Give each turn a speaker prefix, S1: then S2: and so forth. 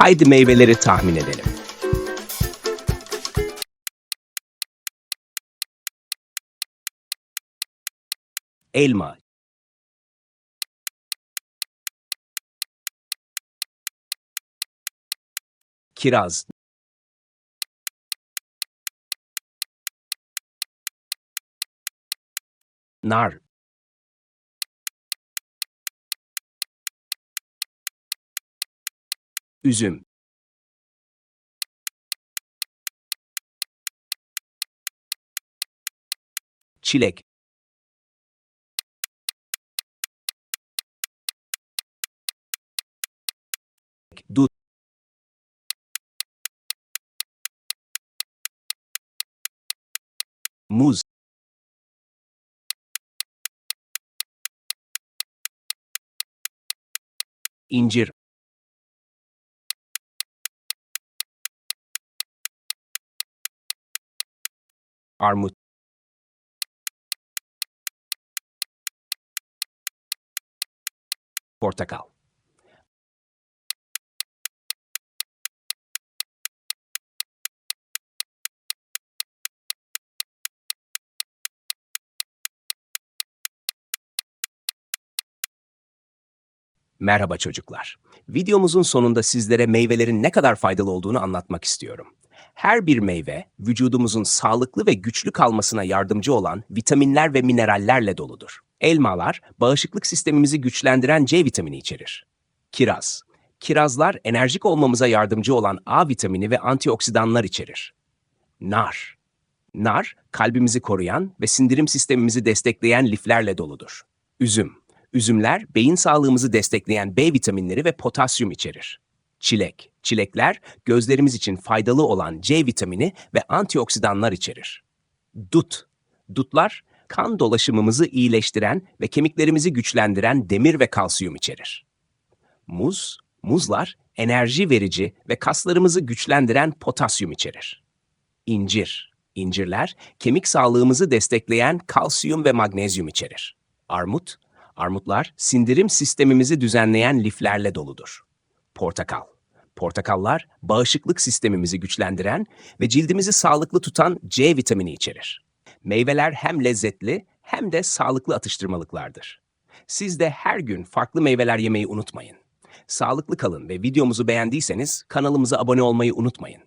S1: Haydi meyveleri tahmin edelim. Elma, kiraz, nar, üzüm, çilek, dut, muz, incir, armut, portakal. Merhaba çocuklar. Videomuzun sonunda sizlere meyvelerin ne kadar faydalı olduğunu anlatmak istiyorum. Her bir meyve, vücudumuzun sağlıklı ve güçlü kalmasına yardımcı olan vitaminler ve minerallerle doludur. Elmalar, bağışıklık sistemimizi güçlendiren C vitamini içerir. Kiraz, kirazlar enerjik olmamıza yardımcı olan A vitamini ve antioksidanlar içerir. Nar, nar, kalbimizi koruyan ve sindirim sistemimizi destekleyen liflerle doludur. Üzüm, üzümler beyin sağlığımızı destekleyen B vitaminleri ve potasyum içerir. Çilek, çilekler gözlerimiz için faydalı olan C vitamini ve antioksidanlar içerir. Dut, dutlar kan dolaşımımızı iyileştiren ve kemiklerimizi güçlendiren demir ve kalsiyum içerir. Muz, muzlar enerji verici ve kaslarımızı güçlendiren potasyum içerir. İncir, incirler kemik sağlığımızı destekleyen kalsiyum ve magnezyum içerir. Armut, armutlar sindirim sistemimizi düzenleyen liflerle doludur. Portakal, portakallar bağışıklık sistemimizi güçlendiren ve cildimizi sağlıklı tutan C vitamini içerir. Meyveler hem lezzetli hem de sağlıklı atıştırmalıklardır. Siz de her gün farklı meyveler yemeyi unutmayın. Sağlıklı kalın ve videomuzu beğendiyseniz kanalımıza abone olmayı unutmayın.